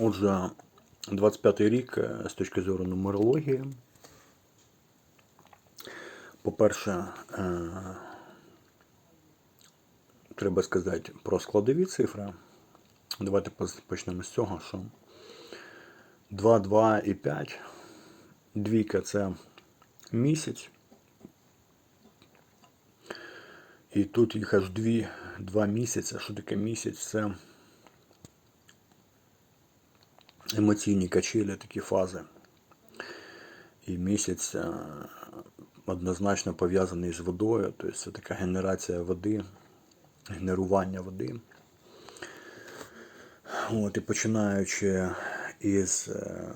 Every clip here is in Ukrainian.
Отже, 25-й рік е, з точки зору нумерології. По-перше, е, треба сказати про складові цифри. Давайте почнемо з цього, що 2, 2 і 5. Двійка це місяць. І тут їх аж дві, два місяці. Що таке місяць? Це емоційні качелі, такі фази. І місяць е, однозначно пов'язаний з водою, тобто це така генерація води, генерування води. От, і починаючи із е,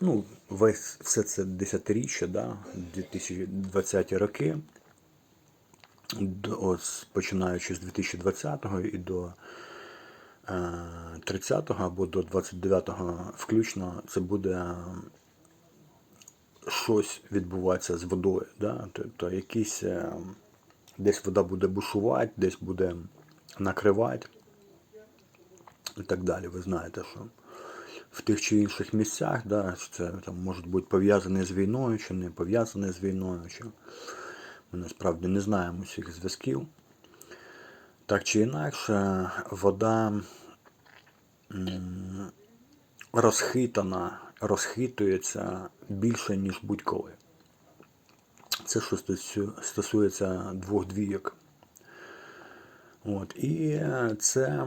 ну, весь все це десятиріччя, да, 2020 роки, ось, починаючи з 2020 і до 30-го або до 29-го включно, це буде щось відбуватися з водою. Да? Тобто якісь е, десь вода буде бушувати, десь буде накривати і так далі. Ви знаєте, що в тих чи інших місцях, да, це там можуть бути пов'язані з війною чи не пов'язані з війною. Чи... Ми насправді не знаємо всіх зв'язків. Так чи інакше, вода розхитана, розхитується більше, ніж будь-коли. Це що стосується двох двійок. От. І це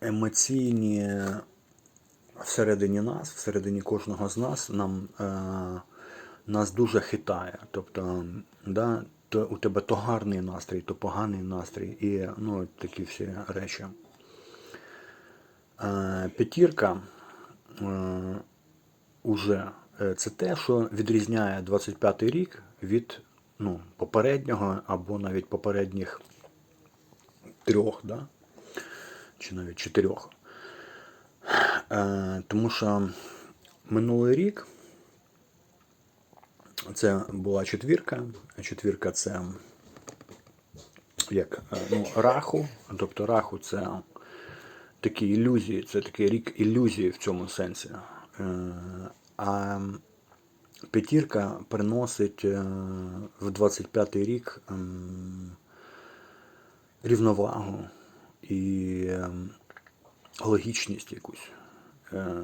емоційні всередині нас, всередині кожного з нас, нам, е, нас дуже хитає. Тобто, да, то у тебе то гарний настрій, то поганий настрій, і ну, такі всі речі. П'ятірка е, уже е, це те, що відрізняє 25-й рік від ну, попереднього або навіть попередніх трьох, да? чи навіть чотирьох. Е, тому що минулий рік це була четвірка. Четвірка це як ну, раху. Тобто раху це такі ілюзії, це такий рік ілюзії в цьому сенсі. Е, А п'ятірка приносить е, в 25-й рік ем, рівновагу і ем, логічність якусь. Е,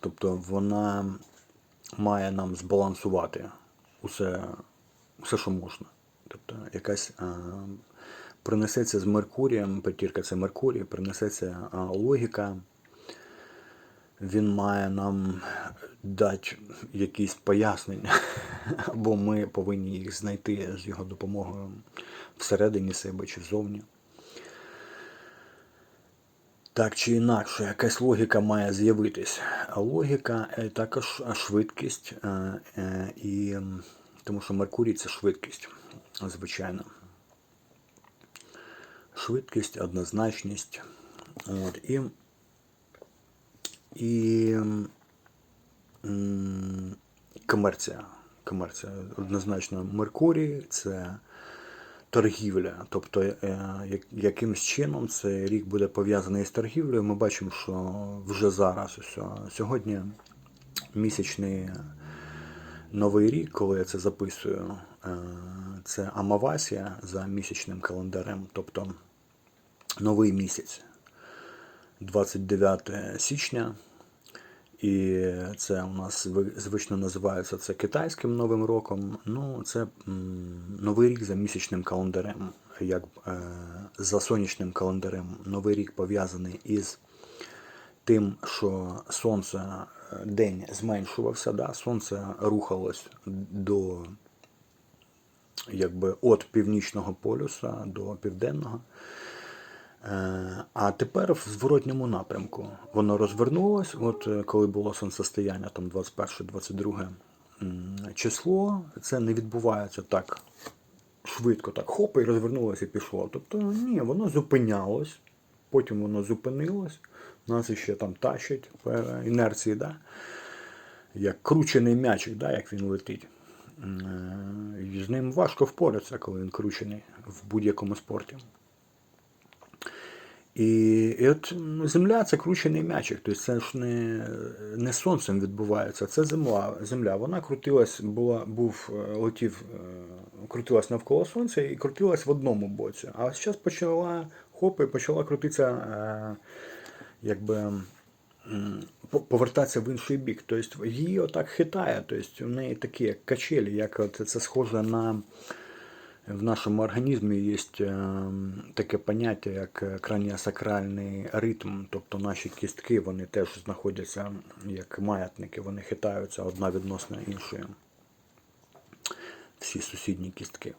Тобто вона має нам збалансувати усе, усе що можна. Тобто якась е, принесеться з Меркурієм, п'ятірка це Меркурій, принесеться логіка. Він має нам дати якісь пояснення, або ми повинні їх знайти з його допомогою всередині себе чи зовні. Так чи інакше, якась логіка має з'явитись. Логіка е, також швидкість, е, е, і, тому що Меркурій це швидкість, звичайно. Швидкість, однозначність. От, і, і м, комерція. Комерція. Однозначно, Меркурій це торгівля. Тобто, е, якимсь чином цей рік буде пов'язаний з торгівлею. Ми бачимо, що вже зараз ось, сьогодні місячний новий рік, коли я це записую, е, це Амавасія за місячним календарем, тобто новий місяць, 29 січня. І це у нас звично називається це китайським новим роком. Ну, це новий рік за місячним календарем, як е, за сонячним календарем. Новий рік пов'язаний із тим, що сонце е, день зменшувався, да? сонце рухалось до якби від північного полюса до південного. Е, А тепер в зворотньому напрямку. Воно розвернулось, от е, коли було сонцестояння, там 21-22 число, це не відбувається так швидко, так хоп, і розвернулося і пішло. Тобто, ні, воно зупинялось, потім воно зупинилось, нас іще там тащить по інерції, да? як кручений м'ячик, да? як він летить. Е, з ним важко впоратися, коли він кручений в будь-якому спорті. І, і от земля це кручений м'ячик, тобто це ж не, не сонцем відбувається, це земля. земля. Вона крутилась, була, був, е, летів, е, крутилась навколо сонця і крутилась в одному боці. А зараз почала хоп, і почала крутитися, е, якби повертатися в інший бік. Тобто її отак хитає, тобто у неї такі як качелі, як от це схоже на. В нашому організмі є таке поняття, як е, краніосакральний ритм, тобто наші кістки вони теж знаходяться як маятники, вони хитаються одна відносно іншої. Всі сусідні кістки.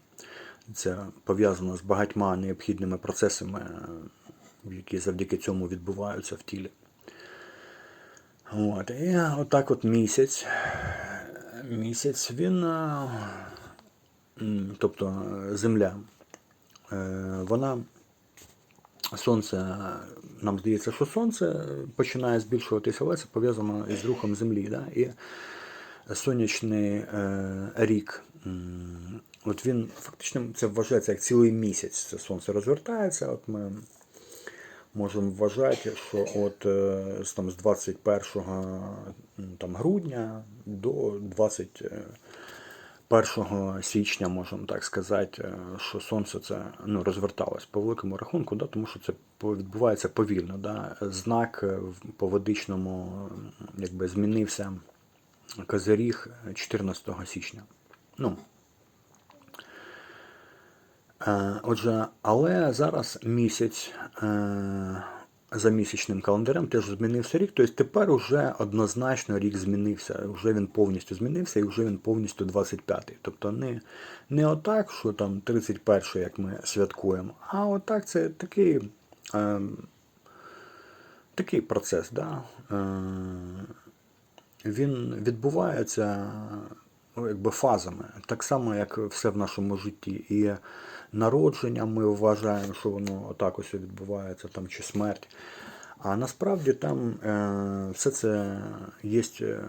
Це пов'язано з багатьма необхідними процесами, е, які завдяки цьому відбуваються в тілі. От. І отак от місяць. Місяць він. Тобто е, Земля, е, вона Сонце, нам здається, що Сонце починає збільшуватися, але це пов'язано із рухом Землі. Да? І сонячний е, рік, от він фактично це вважається як цілий місяць. Це сонце розвертається. От ми можемо вважати, що от там, з 21 там, грудня до 20. Е, 1 січня, можемо так сказати, е, що сонце це ну, розверталось по великому рахунку, да, тому що це відбувається повільно. Да. Знак е, по водичному якби, змінився козиріг 14 січня. Ну, Е, Отже, але зараз місяць за місячним календарем теж змінився рік. Тобто тепер уже однозначно рік змінився. Вже він повністю змінився і вже він повністю 25-й. Тобто не, не отак, що там 31-й, як ми святкуємо, а отак це такий, е, такий процес. Да? Е, він відбувається ну, якби фазами, так само, як все в нашому житті. І народження ми вважаємо, що воно отак ось відбувається, там, чи смерть. А насправді там е, все це є е,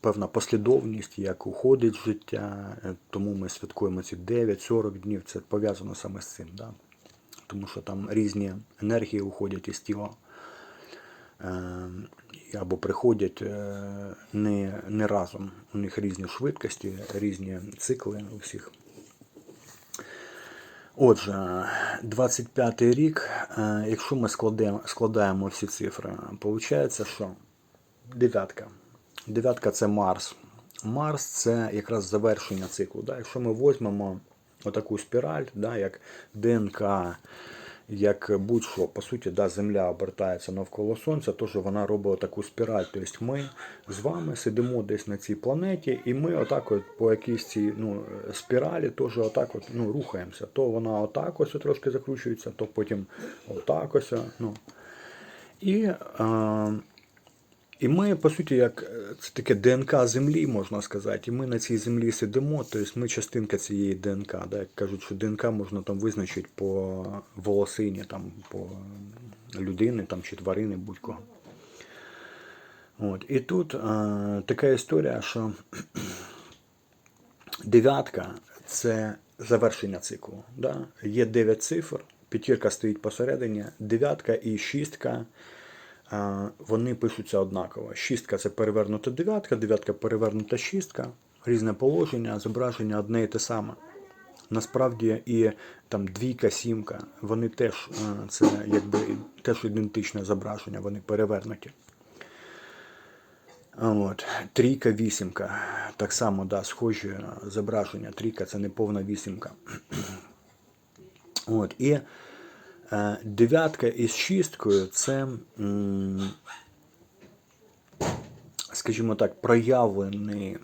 певна послідовність, як уходить життя, е, тому ми святкуємо ці 9-40 днів. Це пов'язано саме з цим. Да? Тому що там різні енергії уходять із тіла е, або приходять не, не разом. У них різні швидкості, різні цикли у всіх. Отже, 25 й рік, е, якщо ми складаємо, складаємо всі цифри, виходить, що дев'ятка. Дев'ятка це Марс. Марс це якраз завершення циклу. Да? Якщо ми візьмемо отаку спіраль, да, як ДНК, як будь-що, по суті, да, Земля обертається навколо Сонця, тож вона робить таку спіраль. Тобто ми з вами сидимо десь на цій планеті, і ми отак от по якійсь цій ну, спіралі теж отак от, ну, рухаємося. То вона отак ось трошки закручується, то потім отак ось. Ну. І, е, і ми, по суті, як е, це таке ДНК землі, можна сказати, і ми на цій землі сидимо, тобто ми частинка цієї ДНК. Да? Як кажуть, що ДНК можна там визначити по волосині, там, по людини там, чи тварини, будь-кого. От. І тут е, така історія, що дев'ятка це завершення циклу. Да? Є 9 цифр, п'ятірка стоїть посередині, дев'ятка і шістка. Е, Вони пишуться однаково. Шістка це перевернута дев'ятка, дев'ятка перевернута шістка, різне положення, зображення одне і те саме. Насправді і там двійка, сімка, вони теж е, це якби теж ідентичне зображення, вони перевернуті. От. Трійка, вісімка. Так само, да, схожі зображення. Трійка це не повна вісімка. От. І дев'ятка із шісткою це, скажімо так, проявлений.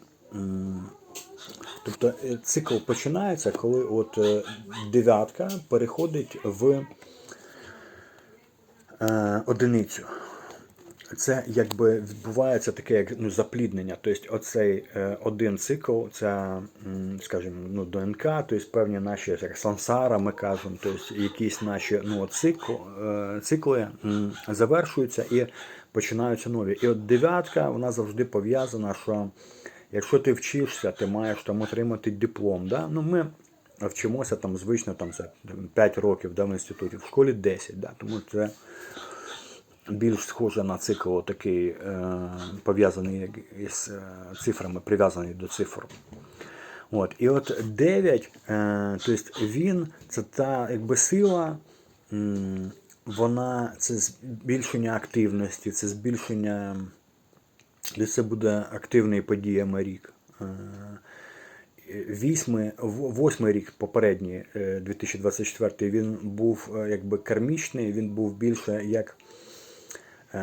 Тобто е, цикл починається, коли от е, дев'ятка переходить в е, одиницю. Це якби відбувається таке як ну, запліднення. Тобто оцей е, один цикл, це, скажімо, ну, ДНК, тобто певні наші як сансара, ми кажемо, тобто якісь наші ну, цикл, е, цикли завершуються і починаються нові. І от дев'ятка, вона завжди пов'язана, що якщо ти вчишся, ти маєш там отримати диплом. Да? Ну, ми вчимося там звично там, це 5 років да, в інституті, в школі 10. Да, тому це більш схоже на цикл такий, е, пов'язаний із е, цифрами, прив'язаний до цифр. От. І от 9, е, тобто він це та якби сила, вона це збільшення активності, це збільшення. Це буде активний подіями рік. Е, восьмий рік попередній, е, 2024, він був якби кармічний, він був більше як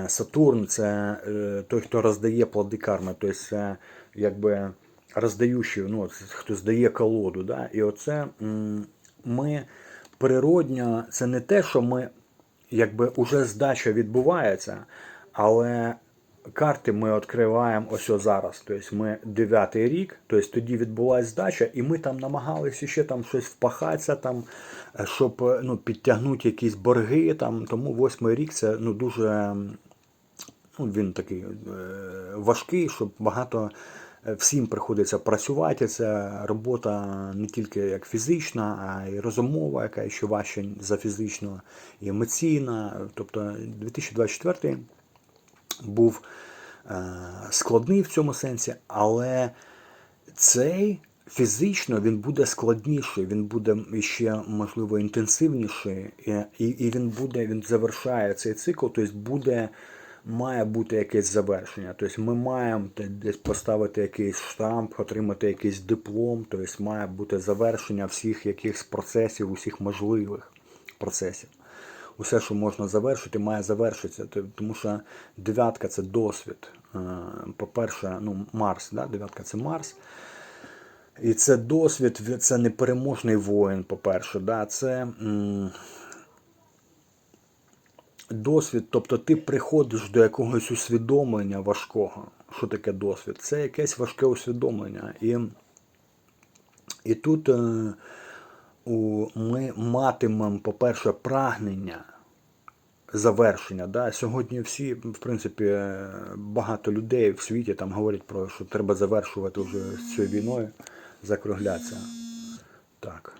Сатурн це е, той, хто роздає плоди карми, тобто це якби роздаючий, ну, хто здає колоду. Да? І оце ми природньо, це не те, що ми якби уже здача відбувається, але карти ми відкриваємо ось о зараз. Тобто ми дев'ятий рік, тобто тоді відбулася здача, і ми там намагалися ще там щось впахатися, там, е, щоб е, ну, підтягнути якісь борги. Там, тому восьмий рік це ну, дуже ну, він такий е, важкий, щоб багато всім приходиться працювати. Це робота не тільки як фізична, а й розумова, яка ще важча за фізичну, і емоційна. Тобто 2024 був е, складний в цьому сенсі, але цей фізично він буде складніший, він буде ще можливо інтенсивніший, і, і, він буде, він завершає цей цикл, тобто буде. Має бути якесь завершення. Тобто ми маємо десь поставити якийсь штамп, отримати якийсь диплом, тобто має бути завершення всіх якихось процесів, усіх можливих процесів. Усе, що можна завершити, має завершитися. Тому що дев'ятка це досвід. Е, По-перше, ну, Марс, да? дев'ятка це Марс. І це досвід, це непереможний воїн, по-перше. Да? Це м, досвід, тобто ти приходиш до якогось усвідомлення важкого. Що таке досвід? Це якесь важке усвідомлення. І, і тут е, у, ми матимемо, по-перше, прагнення завершення. Да? Сьогодні всі, в принципі, е, багато людей в світі там говорять про що треба завершувати вже з цією війною, закруглятися. Так.